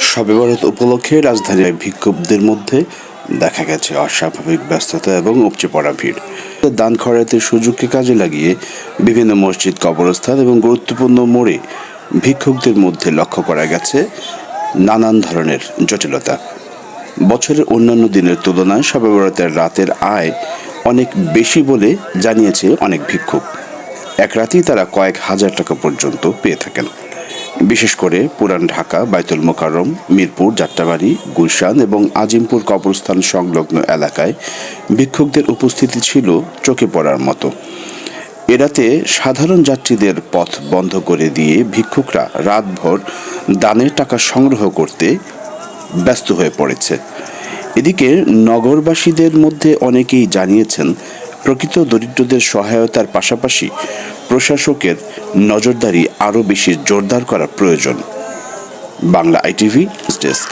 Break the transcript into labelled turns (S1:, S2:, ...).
S1: শবে উপলক্ষে রাজধানীর বিক্ষোভদের মধ্যে দেখা গেছে অস্বাভাবিক ব্যস্ততা এবং উপচে পড়া ভিড়। দান খয়রাতের সুযোগকে কাজে লাগিয়ে বিভিন্ন মসজিদ, কবরস্থান এবং গুরুত্বপূর্ণ মোড়ে ভিক্ষুকদের মধ্যে লক্ষ্য করা গেছে নানান ধরনের জটিলতা। বছরের অন্যান্য দিনের তুলনায় শবে বরাতের রাতের আয় অনেক বেশি বলে জানিয়েছে অনেক ভিক্ষুক এক রাতেই তারা কয়েক হাজার টাকা পর্যন্ত পেয়ে থাকেন। বিশেষ করে পুরান ঢাকা, বাইতুল মোকারম মিরপুর, যাত্রাবাড়ি, গুলশান এবং আজিমপুর কবরস্থান সংলগ্ন এলাকায় ভিক্ষুকদের উপস্থিতি ছিল চোখে পড়ার মতো। এরাতে সাধারণ যাত্রীদের পথ বন্ধ করে দিয়ে ভিক্ষুকরা রাতভর দানের টাকা সংগ্রহ করতে ব্যস্ত হয়ে পড়েছে। এদিকে নগরবাসীদের মধ্যে অনেকেই জানিয়েছেন, প্রকৃত দরিদ্রদের সহায়তার পাশাপাশি প্রশাসকের নজরদারি আরও বেশি জোরদার করা প্রয়োজন। Bangla ITV desk.